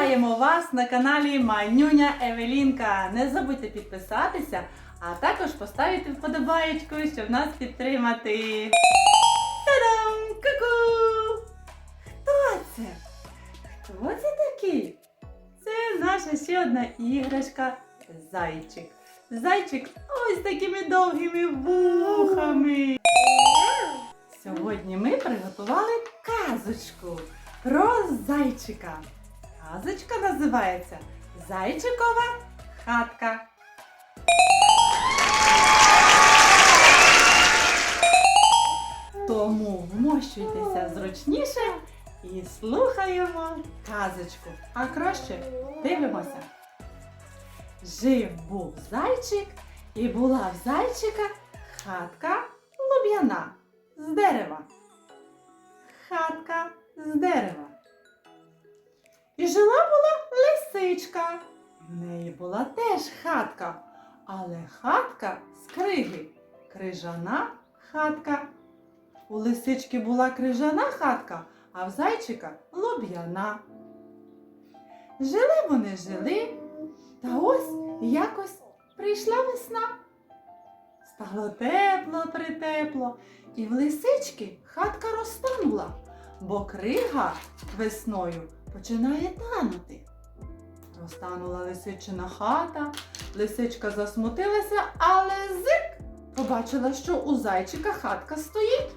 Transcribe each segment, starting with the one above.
Вітаємо вас на каналі Манюня Евелінка. Не забудьте підписатися, а також поставити вподобаєчку, щоб нас підтримати. Та-дам! Ку-ку! Хто це? Хто це такий? Це наша ще одна іграшка зайчик. Зайчик ось такими довгими вухами. Сьогодні ми приготували казочку про зайчика. Казочка називається Зайчикова хатка. Тому вмощуйтеся зручніше і слухаємо казочку. А краще дивимося. Жив був зайчик, і була в зайчика хатка луб'яна з дерева. Хатка з дерева. І жила була лисичка. В неї була теж хатка, але хатка з криги. Крижана хатка. У лисички була крижана хатка, а в зайчика лоб'яна. Жили вони жили, та ось якось прийшла весна. Стало тепло притепло, і в лисички хатка розтанула, бо крига весною починає танути. Розтанула лисичина хата, лисичка засмутилася, але зик побачила, що у зайчика хатка стоїть.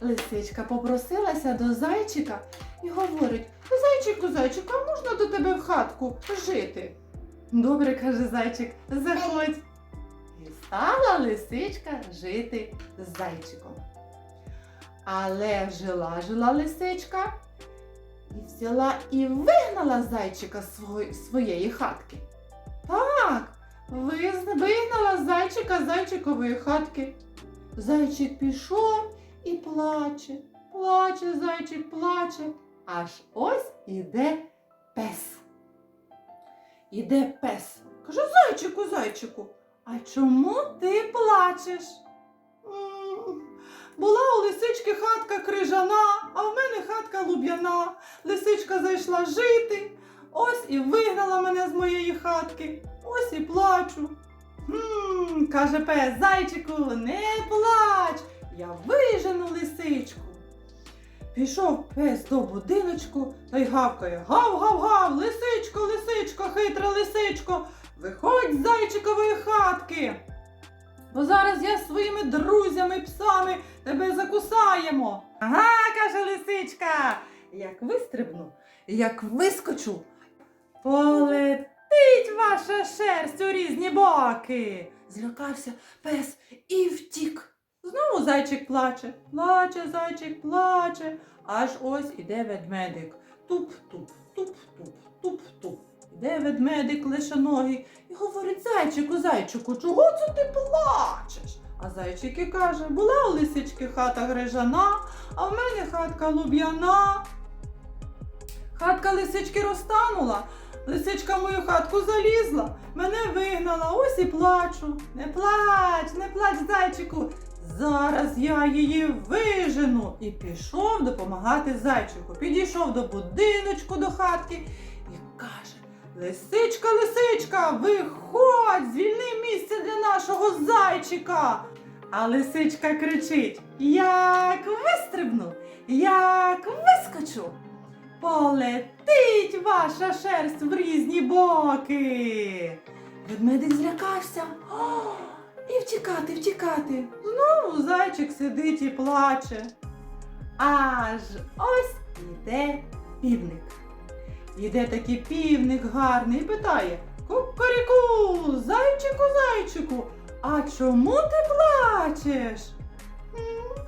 Лисичка попросилася до зайчика і говорить: Зайчику, зайчику, а можна до тебе в хатку жити? Добре, каже зайчик, заходь. І стала лисичка жити з зайчиком. Але жила жила лисичка і взяла і вигнала зайчика з своєї хатки. Так, вигнала зайчика з зайчикової хатки. Зайчик пішов і плаче, плаче, зайчик плаче. Аж ось іде пес. Іде пес. Каже, зайчику, зайчику, а чому ти плачеш? «М, Була у лисички хатка крижана, а в мене хатка луб'яна. Лисичка зайшла жити, ось і вигнала мене з моєї хатки. Ось і плачу. «М, каже пес, зайчику, не плач, я вижену лисичку. Пішов пес до будиночку та й гавкає Гав-гав-гав, лисичко, лисичко, хитра лисичко, виходь з зайчикової хатки. Бо зараз я своїми друзями, псами тебе закусаємо. Ага, каже лисичка. Як вистрибну, як вискочу, полетить ваша шерсть у різні боки. Злякався пес і втік. Знову зайчик плаче, плаче, зайчик плаче. Аж ось іде ведмедик. Туп-туп, туп-туп, туп-туп. Іде ведмедик лишоногий і говорить, зайчику, зайчику, чого це ти плачеш? А зайчик і каже, була у лисички хата грижана, а в мене хатка луб'яна. Хатка лисички розтанула, лисичка в мою хатку залізла, мене вигнала, ось і плачу. Не плач, не плач, зайчику. Зараз я її вижену. І пішов допомагати зайчику. Підійшов до будиночку до хатки і каже: Лисичка, лисичка, виходь, звільни місце для нашого зайчика. А лисичка кричить: Як вистрибну, як вискочу. Полетить ваша шерсть в різні боки. Ведмедик злякався. О, і втікати, втікати. Знову зайчик сидить і плаче. Аж ось іде півник. Іде такий півник гарний і питає Кукаріку, зайчику, зайчику, а чому ти плачеш? «М,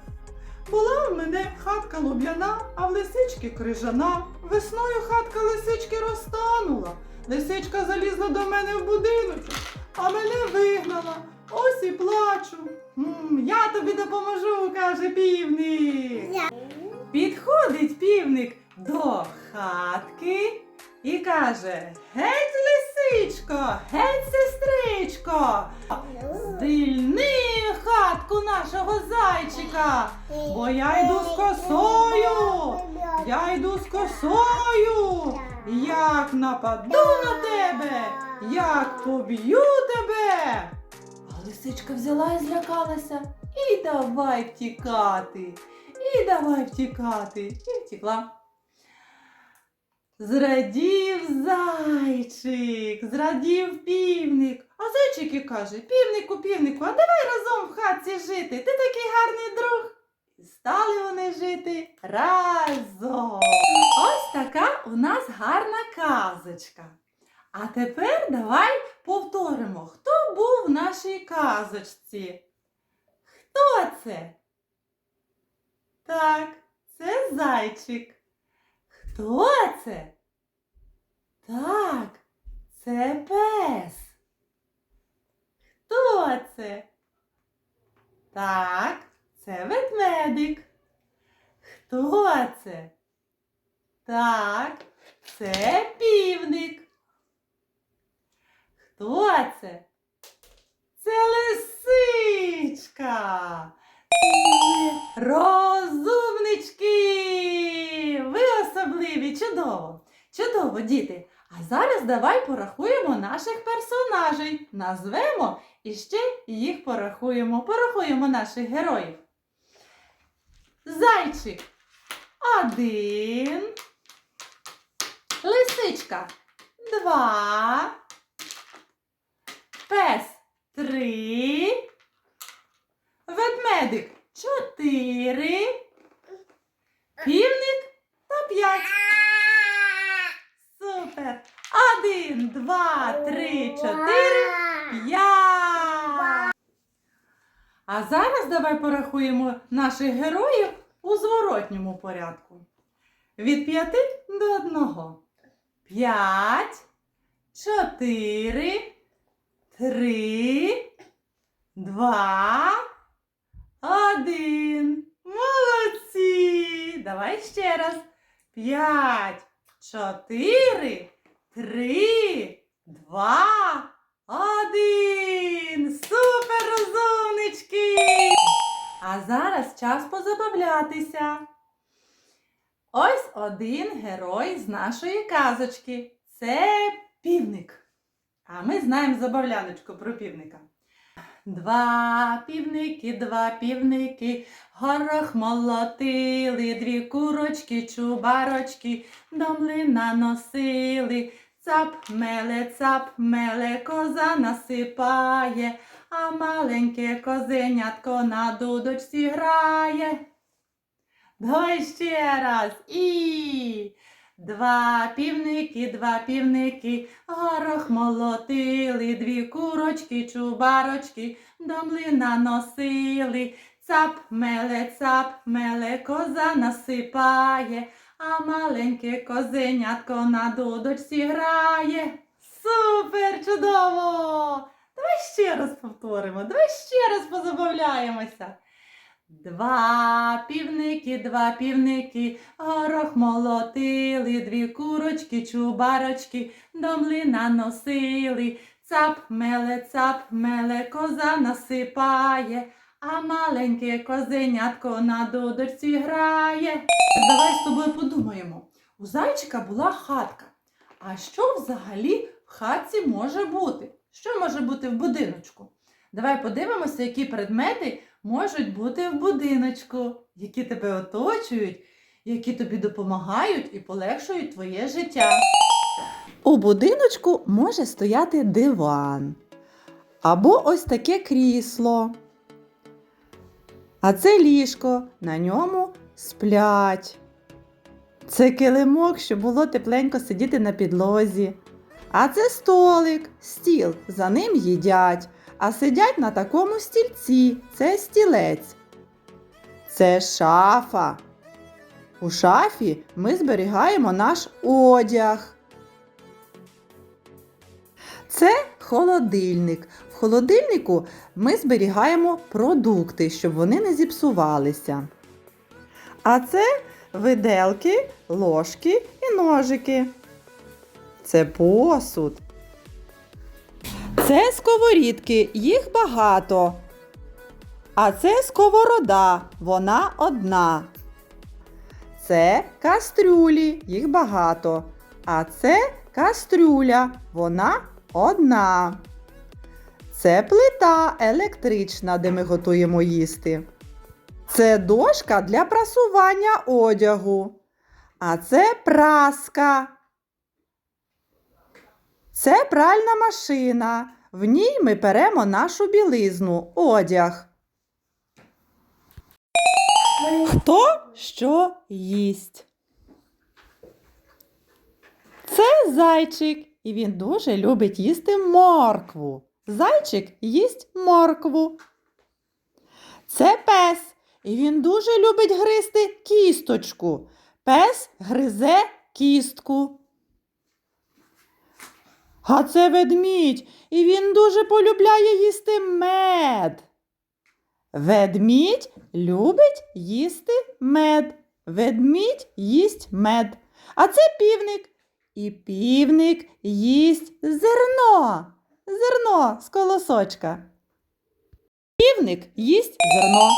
Була в мене хатка луб'яна, а в лисички крижана. Весною хатка лисички розтанула. Лисичка залізла до мене в будиночок, а мене вигнала. Ось і плачу. «М, Я тобі допоможу, каже півник. Підходить півник до хатки і каже: Геть, лисичко, геть, сестричко, звільни хатку нашого зайчика, бо я йду з косою, я йду з косою, як нападу на тебе, як поб'ю тебе. А лисичка взяла і злякалася, і давай втікати, і давай втікати, і втекла. Зрадів зайчик, зрадів півник. А зайчик і каже: півнику, півнику, а давай разом в хатці жити. Ти такий гарний друг. І стали вони жити разом. Ось така у нас гарна казочка. А тепер давай повторимо, хто був в нашій казочці. Хто це? Так, це зайчик. Хто це? Так, це пес. Хто це? Так, це ведмедик. Хто це? Так, це півник. Хто це? Чудово. Чудово, діти. А зараз давай порахуємо наших персонажей. Назвемо і ще їх порахуємо. Порахуємо наших героїв. Зайчик один. Лисичка два. Пес три. Ведмедик чотири. Півник та п'ять. Супер. Один, два, три, чотири, п'ять. А зараз давай порахуємо наших героїв у зворотньому порядку. Від п'яти до одного. П'ять, чотири, три, два, один. Молодці! Давай ще раз. П'ять, чотири, три, два, один. Супер розумнички! А зараз час позабавлятися. Ось один герой з нашої казочки. Це півник. А ми знаємо забавляночку про півника. Два півники, два півники, горох молотили, дві курочки, чубарочки, до млина носили. Цап меле, цап меле, коза насипає, а маленьке козенятко на дудочці грає. Давай ще раз. І. Два півники, два півники, горох молотили, дві курочки, чубарочки, до млина носили. Цап меле, цап меле, коза насипає, а маленьке козенятко на дудочці грає. Супер, чудово! Давай ще раз повторимо, давай ще раз позабавляємося. Два півники, два півники, горох молотили, дві курочки, чубарочки, до млина носили. Цап меле, цап меле, коза насипає, а маленьке козенятко на дудочці грає. Давай з тобою подумаємо. У зайчика була хатка. А що взагалі в хатці може бути? Що може бути в будиночку? Давай подивимося, які предмети можуть бути в будиночку, які тебе оточують, які тобі допомагають і полегшують твоє життя. У будиночку може стояти диван або ось таке крісло. А це ліжко, на ньому сплять. Це килимок, щоб було тепленько сидіти на підлозі. А це столик, стіл, за ним їдять, а сидять на такому стільці. Це стілець. Це шафа. У шафі ми зберігаємо наш одяг. Це холодильник. В холодильнику ми зберігаємо продукти, щоб вони не зіпсувалися. А це виделки, ложки і ножики. Це посуд. Це сковорідки, їх багато. А це сковорода, вона одна. Це кастрюлі, їх багато. А це кастрюля, вона одна. Це плита електрична, де ми готуємо їсти. Це дошка для прасування одягу. А це праска. Це пральна машина. В ній ми перемо нашу білизну, одяг. Хто що їсть? Це зайчик, і він дуже любить їсти моркву. Зайчик їсть моркву. Це пес, і він дуже любить гризти кісточку. Пес гризе кістку. А це ведмідь, і він дуже полюбляє їсти мед. Ведмідь любить їсти мед. Ведмідь їсть мед. А це півник. І півник їсть зерно. Зерно з колосочка. Півник їсть зерно.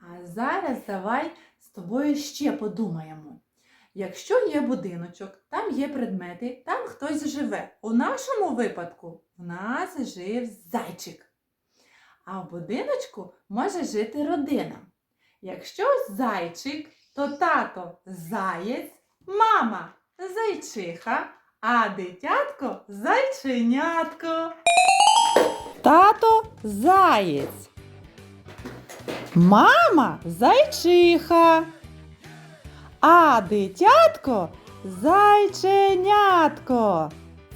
А зараз давай з тобою ще подумаємо. Якщо є будиночок, там є предмети, там хтось живе. У нашому випадку в нас жив зайчик. А в будиночку може жити родина. Якщо зайчик, то тато заєць, мама зайчиха, а дитятко зайченятко. Тато заєць. Мама зайчиха. А дитятко зайченятко.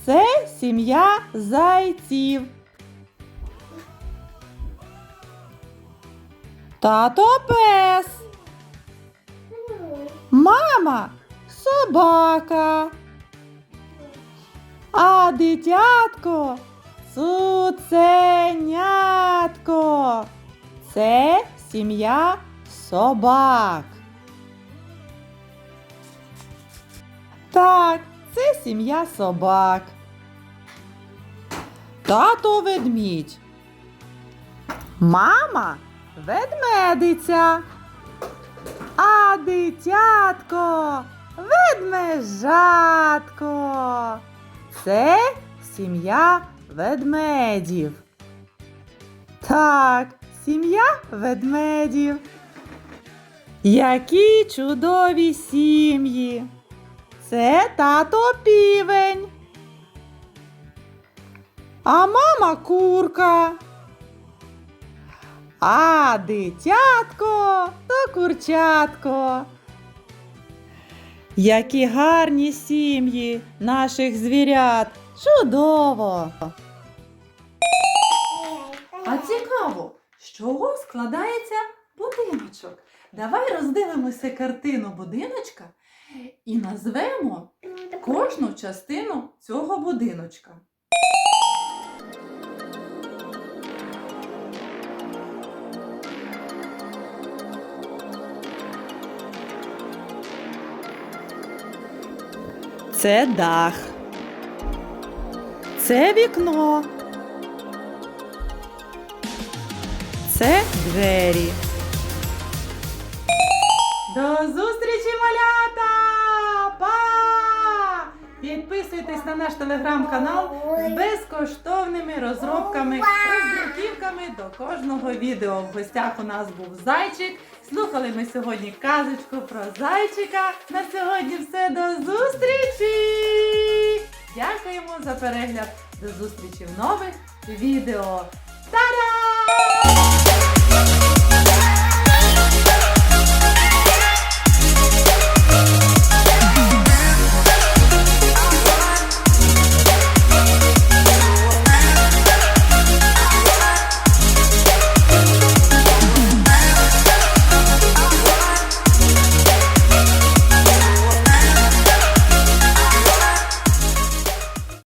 Це сім'я зайців. Тато пес. Мама собака. А дитятко цуценятко. Це сім'я собак. Так, це сім'я собак. Тато ведмідь. Мама ведмедиця. А дитятко ведмежатко. Це сім'я ведмедів. Так, сім'я ведмедів. Які чудові сім'ї. Це тато півень. А мама курка. А дитятко то курчатко. Які гарні сім'ї наших звірят. Чудово! А цікаво, з чого складається будиночок? Давай роздивимося картину будиночка і назвемо кожну частину цього будиночка. Це дах. Це вікно. Це двері. До зустрічі, малята! На наш телеграм-канал з безкоштовними розробками, роздруківками до кожного відео. В гостях у нас був зайчик. Слухали ми сьогодні казочку про зайчика. На сьогодні все до зустрічі! Дякуємо за перегляд. До зустрічі в нових відео. Та-дам!